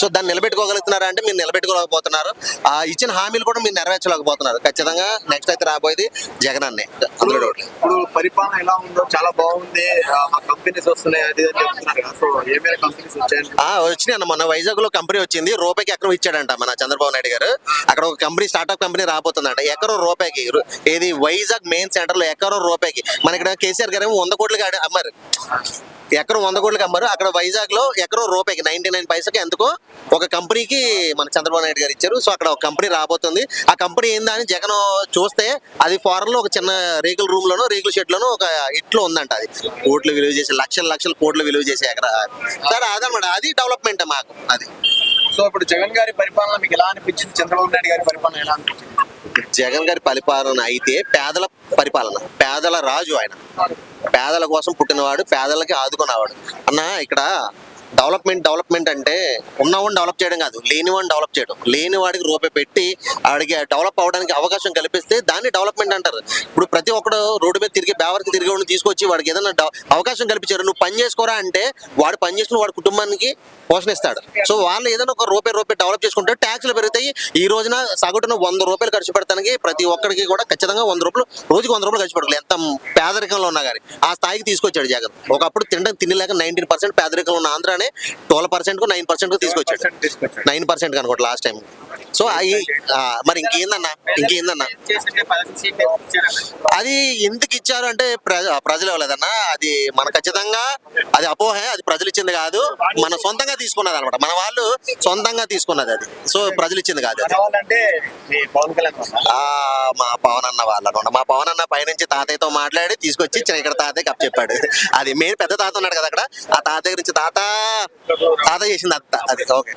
So దాన్ని నిలబెట్టుకోగలుగుతున్నారా అంటే మీరు నిలబెట్టుకోలేకపోతున్నారు. ఆ ఇచ్చిన హామీలు కూడా మీరు నెరవేర్చలేకపోతున్నారు. ఖచ్చితంగా నెక్స్ట్ అయితే రాబోయేది జగన్ అన్నే. ఇప్పుడు పరిపాలన ఎలా ఉందో చాలా బాగుంది. కంపెనీస్ వస్తున్నాయి అది చెప్తున్నారు కంపెనీస్ వచ్చాయండి వచ్చినాయి అన్న మొన్న వైజాగ్లో కంపెనీ వచ్చింది రూపాయికి ఎకరం ఇచ్చాడంట మన చంద్రబాబు నాయుడు గారు. అక్కడ ఒక కంపెనీ స్టార్ట్అప్ కంపెనీ రాబోతుందంట. ఎకరం రూపాయికి. ఏది వైజాగ్ మెయిన్ సెంటర్లో ఎకరం రూపాయికి. మన ఇక్కడ కేసీఆర్ గారు ఏమో వంద కోట్లకి ఆడ- అమ్మారు ఎకరం వంద కోట్లకి అమ్మారు. అక్కడ వైజాగ్లో ఎకరం రూపాయికి నైన్టీ నైన్ పైసకి ఎందుకో? ఒక కంపెనీకి మన చంద్రబాబు నాయుడు గారు ఇచ్చారు. సో అక్కడ ఒక కంపెనీ రాబోతుంది. ఆ కంపెనీ ఏందా అని జగన్ చూస్తే అది ఫారెన్లో ఒక చిన్న రేకుల రూమ్ లోనో రేకుల షెడ్ లోనో ఒక ఇట్లో ఉందంట అది. కోట్లు విలువ చేసే లక్షల లక్షల కోట్లు విలువ చేసే సరే అదనమాట అది డెవలప్మెంట్ మాకు అది. సో ఇప్పుడు జగన్ గారి పరిపాలన మీకు ఎలా అనిపించింది? చంద్రబాబు నాయుడు గారి పరిపాలన ఎలా అనిపించింది? జగన్ గారి పరిపాలన అయితే పేదల పరిపాలన పేదల రాజు ఆయన. పేదల కోసం పుట్టినవాడు పేదలకి ఆదుకునేవాడు. అన్న ఇక్కడ డెవలప్మెంట్ డెవలప్మెంట్ అంటే ఉన్నవాడిని డెవలప్ చేయడం కాదు లేనివాడిని డెవలప్ చేయడం. లేని వాడికి రూపాయి పెట్టి ఆడికి డెవలప్ అవ్వడానికి అవకాశం కల్పిస్తే దాన్ని డెవలప్మెంట్ అంటారు. ఇప్పుడు ప్రతి ఒక్కడు రోడ్డు మీద తిరిగి బేవర్కి తిరిగి ఉండి తీసుకొచ్చి వాడికి ఏదైనా అవకాశం కల్పించారు. నువ్వు పని చేసుకోరా అంటే వాడు పని చేసుకుని వాడి కుటుంబానికి పోషణ ఇస్తాడు సో వాళ్ళు ఏదైనా ఒక రూపాయి రూపాయి డెవలప్ చేసుకుంటే ట్యాక్స్లు పెరుగుతాయి. ఈ రోజున సగటున వంద రూపాయలు ఖర్చు పెడతానికి ప్రతి ఒక్కరికి కూడా ఖచ్చితంగా వంద రూపాయలు రోజుకి వంద రూపాయలు ఖర్చు పెడతారు ఎంత పేదరికంలో ఉన్నా కానీ. ఆ స్థాయికి తీసుకొచ్చాడు జగన్ ఒకప్పుడు తినడం తినలేక నైన్టీన్ పర్సెంట్ పేదరికంలో ఉన్న ట్వెల్వ్ పర్సెంట్కు నైన్ పర్సెంట్ తీసుకొచ్చాడు. తీసుకొచ్చాడు నైన్ పర్సెంట్ అనుకోండి లాస్ట్ టైం సో అవి మరి ఇంకేందన్నా? ఇంకేందన్నా? అది ఎందుకు ఇచ్చారు అంటే ప్ర- ప్రజలు ఇవ్వలేదన్నా? అది మన ఖచ్చితంగా అది అపోహే అది ప్రజలు ఇచ్చింది కాదు. మన సొంతంగా తీసుకున్నది అనమాట మన వాళ్ళు సొంతంగా తీసుకున్నది అది. సో ప్రజలు ఇచ్చింది కాదు మీ పవన్ కళ్యాణ్ వల్ల ఆ మా పవన్ అన్న వాళ్ళు అనమాట మా పవన్ అన్న పైనుంచి తాతయ్యతో మాట్లాడి తీసుకొచ్చి ఇక్కడ ఇక్కడ తాతయ్య కప్ చెప్పాడు. అది మెయిన్ పెద్ద తాత ఉన్నాడు కదా అక్కడ. ఆ తాతయ్య గురించి తాత తాత చేసింది అత్త. అది ఓకే.